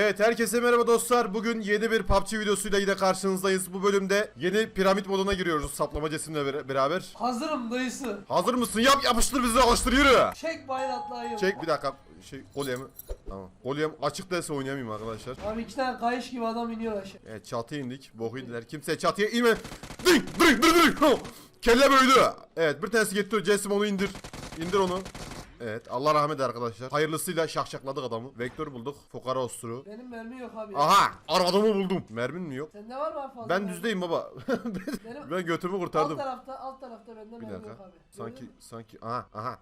Evet herkese merhaba dostlar. Bugün yeni bir PUBG videosuyla yine karşınızdayız. Bu bölümde yeni piramit moduna giriyoruz saplama cesimle ber- beraber. Hazırım dayısı. Hazır mısın? Yap yapıştır bizi alıştır yürü. Çek bayraklayı. Çek bir dakika. Şey kolyemi. Tamam. Kolyem açık değilse oynayamayayım arkadaşlar. Abi iki tane kayış gibi adam iniyor aşağı. Evet çatıya indik. Boku indiler. Kimse çatıya inme. Dık dık dık. Ho! Kelle böyle. Evet bir tanesi gitti. Cesim onu indir. İndir onu. Evet Allah rahmet arkadaşlar. Hayırlısıyla şakşakladık adamı. Vektör bulduk. Fokara osturu. Benim mermi yok abi. Aha! Aradığımı buldum. Mermin mi yok? Sende var mı abi fazla? Ben mermi? düzdeyim baba. Benim ben götümü alt kurtardım. tarafta alt tarafta bende Bir mermi dakika. yok abi. Sanki Gördün mü? sanki aha aha.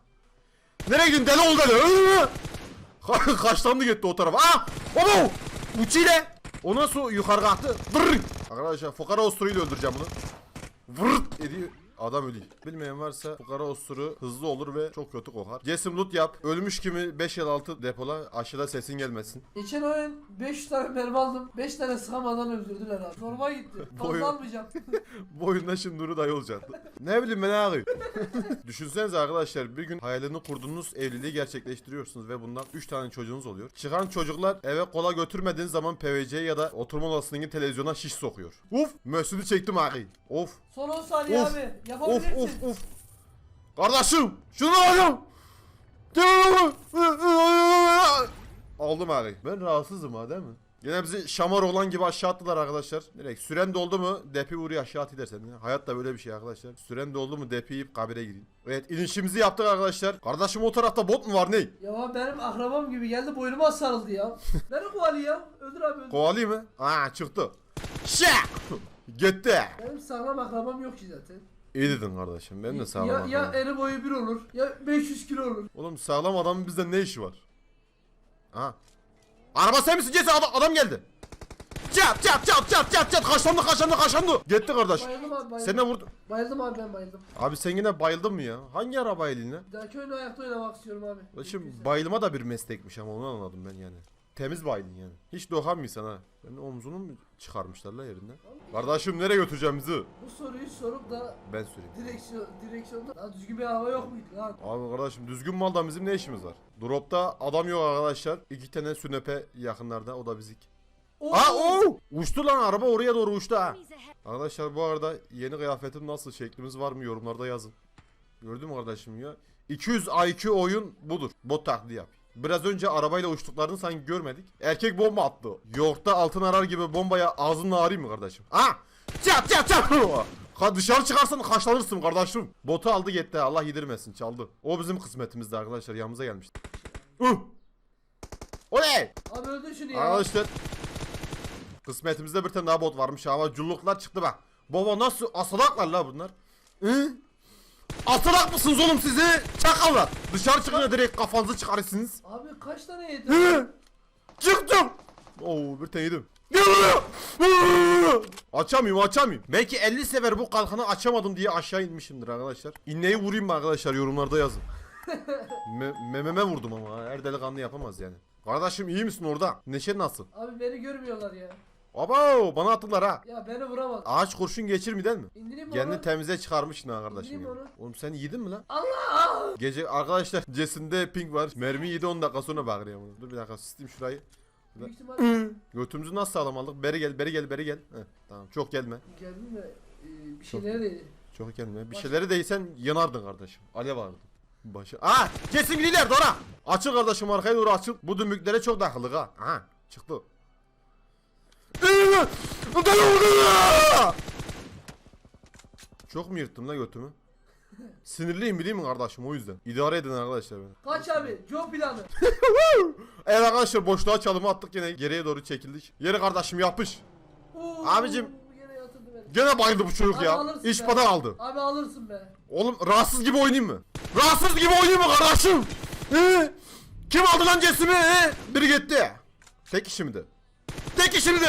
Nereye gidiyorsun deli ol deli? Ka- Kaçlandı gitti o tarafa. Aa! Baba! Uçiyle. O nasıl yukarı kalktı? Brr! Arkadaşlar fukara osturuyla öldüreceğim bunu. Vırt ediyor. Adam ölüyor. Bilmeyen varsa fukara osturu hızlı olur ve çok kötü kokar. Cesim loot yap. Ölmüş kimi 5 ya da 6 depola. Aşağıda sesin gelmesin. Geçen oyun 500 tane mermi aldım. 5 tane sıkamadan öldürdüler abi. Zoruma gitti. Bu oyun- Fazla almayacağım. Bu oyunda şimdi Nuri dayı olacaktı. ne bileyim ben abi. Düşünsenize arkadaşlar bir gün hayalini kurduğunuz evliliği gerçekleştiriyorsunuz ve bundan 3 tane çocuğunuz oluyor. Çıkan çocuklar eve kola götürmediğiniz zaman PVC ya da oturma odasındaki televizyona şiş sokuyor. Uf! Mösünü çektim abi. Of! Son 10 saniye Of! abi. Of Yapabilirsin. of of! Kardeşim! Şunu alacağım! Aldım abi. Ben rahatsızım ha değil mi? Yine bizi şamar olan gibi aşağı attılar arkadaşlar. Direkt süren doldu mu depi vuruyor aşağı at edersen. ya. Hayat da böyle bir şey arkadaşlar. Süren doldu mu depi yiyip kabire gireyim. Evet inişimizi yaptık arkadaşlar. Kardeşim o tarafta bot mu var ne? Ya benim akrabam gibi geldi boynuma sarıldı ya. Beni kovali ya. Öldür abi öldür. Kovalayayım mı? Aa çıktı. Şak! Gitti. Benim sağlam akrabam yok ki zaten. İyi dedin kardeşim. Benim de sağlam ya, ya akrabam. eni boyu bir olur ya 500 kilo olur. Oğlum sağlam adamın bizde ne işi var? Aha. Araba sen misin? Cesi adam, adam geldi. Çat çat çat çat çat çat kaşlandı kaşlandı kaşlandı. Gitti kardeş. Bayıldım abi bayıldım. Sen de vurdun. Bayıldım abi ben bayıldım. Abi sen yine bayıldın mı ya? Hangi araba eline? Bir dahaki oyunu ayakta oynamak istiyorum abi. Şimdi bayılma da bir meslekmiş ama onu anladım ben yani. Temiz baydın yani. Hiç dokanmıyorsan ha. Senin omzunu mu çıkarmışlar la yerinden? Kardeşim nereye götüreceğim bizi? Bu soruyu sorup da Ben süreyim. direksiyon direksiyonda daha düzgün bir hava yok muydu lan? Abi kardeşim düzgün malda bizim ne işimiz var? Dropta adam yok arkadaşlar. İki tane sünepe yakınlarda o da bizik. Oo! Aa o! Uçtu lan araba oraya doğru uçtu ha. Arkadaşlar bu arada yeni kıyafetim nasıl şeklimiz var mı yorumlarda yazın. Gördün mü kardeşim ya? 200 IQ oyun budur. Bot taklidi yap. Biraz önce arabayla uçtuklarını sanki görmedik. Erkek bomba attı. Yoğurtta altın arar gibi bombaya ağzınla arayayım mı kardeşim? Ha! Çat çat çat! Ha dışarı çıkarsan kaşlanırsın kardeşim. Botu aldı gitti. Allah yedirmesin çaldı. O bizim kısmetimizdi arkadaşlar. Yanımıza gelmişti. Uh! O ne? Abi öldür şunu ya. Arkadaşlar Kısmetimizde bir tane daha bot varmış ama culluklar çıktı bak. Baba nasıl asalaklar la bunlar? Hı? Asalak mısınız oğlum sizi? Çakallar. Dışarı çıkınca direkt kafanızı çıkarırsınız. Abi kaç tane yedin? Çıktım. Oo bir tane yedim. Açamıyorum açamıyorum. Belki 50 sefer bu kalkanı açamadım diye aşağı inmişimdir arkadaşlar. İnneyi vurayım mı arkadaşlar yorumlarda yazın. Me- mememe vurdum ama her delikanlı yapamaz yani. Kardeşim iyi misin orada? Neşe nasıl? Abi beni görmüyorlar ya. Abo bana attılar ha. Ya beni vuramaz. Ağaç kurşun geçirmeden mi? İndireyim mi Kendini onu? temize çıkarmışsın ha kardeşim İndireyim ya. onu. Oğlum sen yedin mi lan? Allah! Gece arkadaşlar Cesinde ping var. Mermi yedi 10 dakika sonra bağırıyor bunu. Dur bir dakika sistem şurayı. Büyük ihtimal Götümüzü nasıl sağlam aldık? Beri gel, beri gel, beri gel. Heh, tamam çok gelme. geldim de e, bir şeylere değdi. Çok gelme. Bir Baş- şeyleri değsen yanardın kardeşim. Alev vardı. Başı. Aa! Cesim gidiyorlar Dora. Açıl kardeşim arkaya doğru açıl. Bu dümüklere çok takıldık ha. Aha çıktı. Çok mu yırttım la götümü? Sinirliyim bileyim mi kardeşim o yüzden. İdare edin arkadaşlar beni. Kaç abi? Joe planı. Evet arkadaşlar boşluğa çalımı attık yine geriye doğru çekildik. Yeri kardeşim yapış. Oo, Abicim. Yatırdı beni. Gene bayıldı bu çocuk Abi ya. alırsın İş be. bana aldı. Abi alırsın be. Oğlum rahatsız gibi oynayayım mı? Rahatsız gibi oynayayım mı kardeşim? He? Kim aldı lan cesimi? He? Biri gitti. Tek kişi miydi? Tek kişi miydi?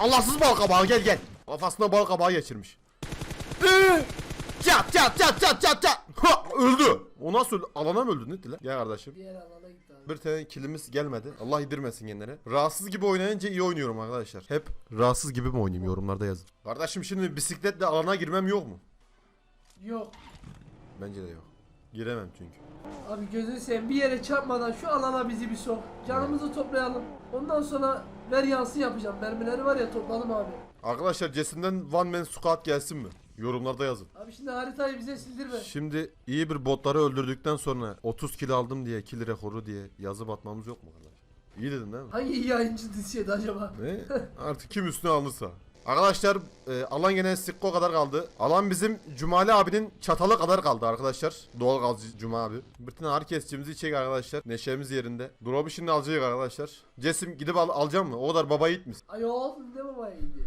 Allahsız bal kabağı gel gel. Kafasına bal kabağı geçirmiş. He? Çat çat çat çat çat çat. Ha, öldü. O nasıl öldü? Alana mı öldü? Ne lan? Gel kardeşim. Diğer alana gitti abi. Bir tane kilimiz gelmedi. Allah yedirmesin kendine. Rahatsız gibi oynayınca iyi oynuyorum arkadaşlar. Hep rahatsız gibi mi oynayayım yorumlarda yazın. Kardeşim şimdi bisikletle alana girmem yok mu? Yok. Bence de yok. Giremem çünkü. Abi gözünü seveyim bir yere çarpmadan şu alana bizi bir sok. Canımızı toplayalım. Ondan sonra ver yansın yapacağım. Mermileri var ya topladım abi. Arkadaşlar Cesim'den One Man Squad gelsin mi? Yorumlarda yazın. Abi şimdi haritayı bize sildirme. Şimdi iyi bir botları öldürdükten sonra 30 kill aldım diye kill rekoru diye yazıp atmamız yok mu kardeş? İyi dedin değil mi? Hangi iyi yayıncı diziydi acaba? Ne? Artık kim üstüne alırsa. Arkadaşlar e, alan gene Sikko kadar kaldı. Alan bizim Cumali abinin çatalı kadar kaldı arkadaşlar. Doğal gazcı Cuma abi. Bütün ağrı kesicimizi çek arkadaşlar. Neşemiz yerinde. Drop'u şimdi alacağız arkadaşlar. Cesim gidip al, alacağım mı? O kadar baba yiğit misin? Ayol ne baba iyiydi.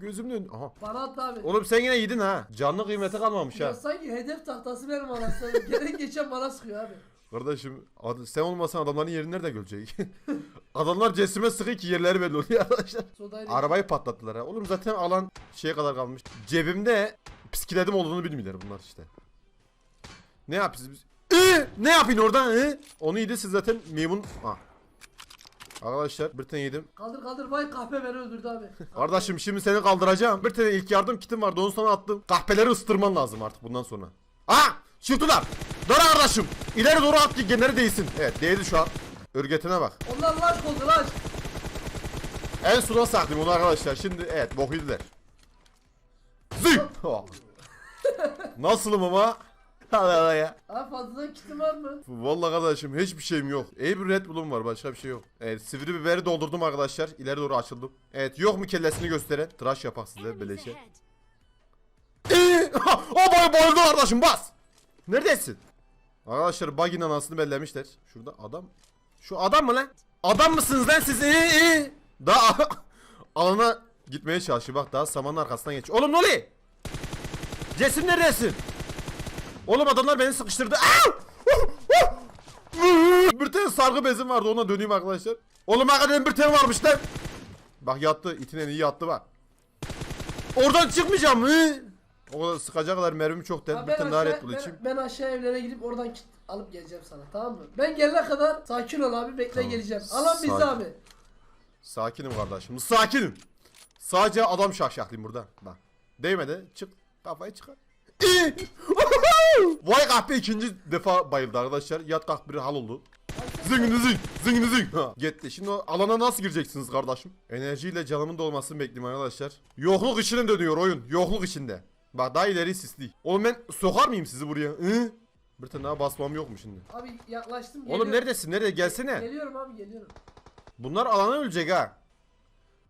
Gözümün önünde. Aha. Bana at abi. Oğlum sen yine yedin ha. Canlı kıymeti kalmamış Ya ha. sanki hedef tahtası benim anasını. Gelen geçen bana sıkıyor abi. Kardeşim sen olmasan adamların yeri nerede görecek? Adamlar Cesim'e sıkıyor ki yerleri belli oluyor arkadaşlar. Arabayı patlattılar ha. Oğlum zaten alan şeye kadar kalmış. Cebimde psikiledim olduğunu bilmiyorlar bunlar işte. Ne yapıyorsunuz? Ee, ne yapayım oradan? Ee? Onu yedi siz zaten memun... Ha. Arkadaşlar bir tane yedim. Kaldır kaldır vay kahpe beni öldürdü abi. Kardeşim şimdi seni kaldıracağım. Bir tane ilk yardım kitim vardı onu sana attım. Kahpeleri ıstırman lazım artık bundan sonra. Ha! Şıftılar! Dara kardeşim! İleri doğru at ki genleri değsin. Evet değdi şu an. Örgetine bak. Onlar laş oldu laş. En sona sakladım onu arkadaşlar. Şimdi evet bok yediler. Zing! Oh. Nasılım ama? Allah Allah ya. Abi fazladan kitim var mı? Vallahi kardeşim hiçbir şeyim yok. İyi bir Red Bull'um var başka bir şey yok. Evet sivri biberi doldurdum arkadaşlar. İleri doğru açıldım. Evet yok mu kellesini gösteren? Tıraş yapak size beleşe. Eee! o boy boyuldu kardeşim bas. Neredesin? Arkadaşlar bug'in anasını bellemişler. Şurada adam. Şu adam mı lan? Adam mısınız lan siz? İyi iyi. Daha alana gitmeye çalışıyor. Bak daha samanın arkasından geç. Oğlum ne oluyor? Cesim neredesin? Oğlum adamlar beni sıkıştırdı. Bir tane sargı bezim vardı ona döneyim arkadaşlar. Oğlum hakikaten bir tane varmış lan. Bak yattı. itin en iyi yattı bak. Oradan çıkmayacağım. Hı? O kadar sıkacak kadar mermim çok der. Bir tane daha Red Bull ben, içeyim. ben aşağı evlere gidip oradan kit alıp geleceğim sana tamam mı? Ben gelene kadar sakin ol abi bekle Tamam. geleceğim. Alan Sakin. abi. Sakinim kardeşim. Sakinim. Sadece adam şahşaklıyım burada. Bak. Değmedi. Çık. Kafayı çıkar. İyi. Vay kahpe ikinci defa bayıldı arkadaşlar. Yat kalk bir hal oldu. Zıngını zing. Zıngını zing. Ha, Gitti. Şimdi o alana nasıl gireceksiniz kardeşim? Enerjiyle canımın dolmasını bekliyorum arkadaşlar. Yokluk içine dönüyor oyun. Yokluk içinde. Bak daha ileri sisli. Oğlum ben sokar mıyım sizi buraya? Hı? Bir tane daha basmam yok mu şimdi? Abi yaklaştım Oğlum geliyorum. neredesin? Nereye? Gelsene. Geliyorum abi geliyorum. Bunlar alana ölecek ha.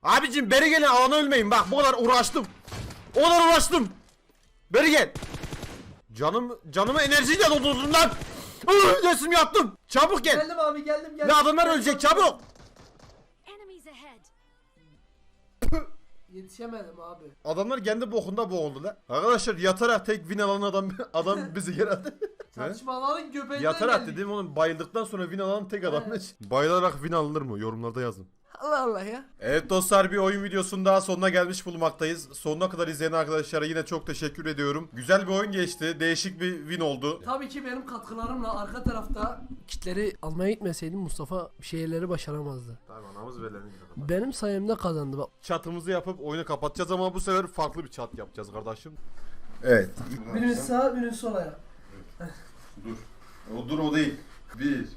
Abicim beri gelin alana ölmeyin bak bu kadar uğraştım. O kadar uğraştım. Beri gel. Canım canımı enerjiyle doldurdun lan. Resim yaptım. Çabuk gel. Geldim abi geldim geldim. Ne adamlar ölecek çabuk. Yetişemedim abi. Adamlar kendi bokunda boğuldu lan. Arkadaşlar yatarak tek win alan adam adam bizi herhalde. Tartışmaların göbeğinden yatarak geldik. dedim oğlum bayıldıktan sonra win alan tek adam. Bayılarak win alınır mı? Yorumlarda yazın. Allah Allah ya. Evet dostlar bir oyun videosunun daha sonuna gelmiş bulunmaktayız. Sonuna kadar izleyen arkadaşlara yine çok teşekkür ediyorum. Güzel bir oyun geçti. Değişik bir win oldu. Tabii ki benim katkılarımla arka tarafta kitleri almaya gitmeseydim Mustafa bir şeyleri başaramazdı. Tamam anamız belirlendi. Benim sayemde kazandı bak. Çatımızı yapıp oyunu kapatacağız ama bu sefer farklı bir çat yapacağız kardeşim. Evet. Biriniz sağa biriniz sola ya. Dur. O dur o değil. Bir.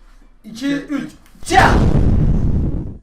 2 3 Çak!